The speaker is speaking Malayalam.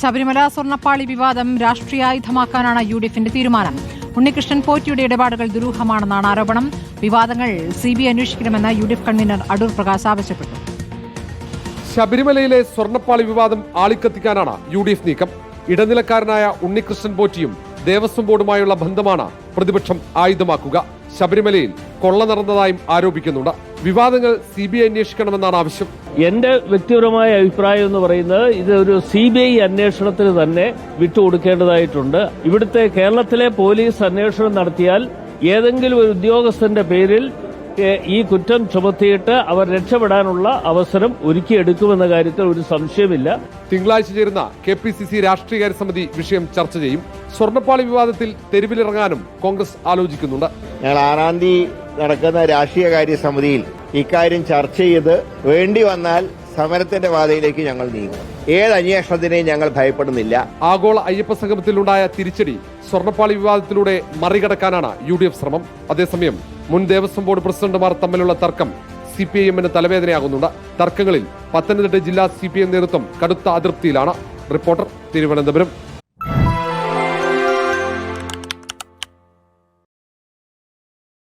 ശബരിമല സ്വർണപ്പാളി വിവാദം രാഷ്ട്രീയായുധമാക്കാനാണ് യു ഡി എഫിന്റെ തീരുമാനം. ഉണ്ണികൃഷ്ണൻ പോറ്റിയുടെ ഇടപാടുകൾ ദുരൂഹമാണെന്നാണ് ആരോപണം. വിവാദങ്ങൾ സി ബി ഐ അന്വേഷിക്കണമെന്ന് U D F convener Adoor Prakash ആവശ്യപ്പെട്ടു. ശബരിമലയിലെ സ്വർണപ്പാളി വിവാദം ആളിക്കത്തിക്കാനാണ് യു ഡി എഫ് നീക്കം. ഇടനിലക്കാരനായ ഉണ്ണികൃഷ്ണൻ പോറ്റിയും ദേവസ്വം ബോർഡുമായുള്ള ബന്ധമാണ് പ്രതിപക്ഷം ആയുധമാക്കുക. ശബരിമലയിൽ കൊള്ള നടന്നതായും ആരോപിക്കുന്നുണ്ട്. വിവാദങ്ങൾ സി ബി ഐ അന്വേഷിക്കണമെന്നാണ് ആവശ്യം. എന്റെ വ്യക്തിപരമായ അഭിപ്രായം എന്ന് പറയുന്നത് ഇത് ഒരു സി ബി ഐ അന്വേഷണത്തിന് തന്നെ വിട്ടുകൊടുക്കേണ്ടതായിട്ടുണ്ട്. ഇവിടുത്തെ കേരളത്തിലെ പോലീസ് അന്വേഷണം നടത്തിയാൽ ഏതെങ്കിലും ഒരു ഉദ്യോഗസ്ഥന്റെ പേരിൽ ഈ കുറ്റം ചുമത്തിയിട്ട് അവർ രക്ഷപ്പെടാനുള്ള അവസരം ഒരുക്കിയെടുക്കുമെന്ന കാര്യത്തിൽ ഒരു സംശയമില്ല. തിങ്കളാഴ്ച ചേരുന്ന കെ പി സി സി രാഷ്ട്രീയകാര്യ സമിതി വിഷയം ചർച്ച ചെയ്യും. സ്വർണപ്പാളി വിവാദത്തിൽ തെരുവിലിറങ്ങാനും കോൺഗ്രസ് ആലോചിക്കുന്നുണ്ട്. ഞങ്ങൾ ആറാം തീയതി നടക്കുന്ന രാഷ്ട്രീയകാര്യ സമിതിയിൽ ഇക്കാര്യം ചർച്ച ചെയ്ത് വേണ്ടി വന്നാൽ സമരത്തിന്റെ പാതയിലേക്ക് ഞങ്ങൾ നീങ്ങും. ഏത് അന്വേഷണത്തിനെയും ഞങ്ങൾ ഭയപ്പെടുന്നില്ല. ആഗോള അയ്യപ്പ സംഗമത്തിലുണ്ടായ തിരിച്ചടി സ്വർണപ്പാളി വിവാദത്തിലൂടെ മറികടക്കാനാണ് യു ഡി എഫ് ശ്രമം. അതേസമയം മുൻ ദേവസ്വം ബോർഡ് പ്രസിഡന്റുമാർ തമ്മിലുള്ള തർക്കം സി പി ഐ എമ്മിന് തലവേദനയാകുന്നുണ്ട്. തർക്കങ്ങളിൽ പത്തനംതിട്ട ജില്ലാ സി പി എം നേതൃത്വം കടുത്ത അതൃപ്തിയിലാണ്. റിപ്പോർട്ടർ തിരുവനന്തപുരം.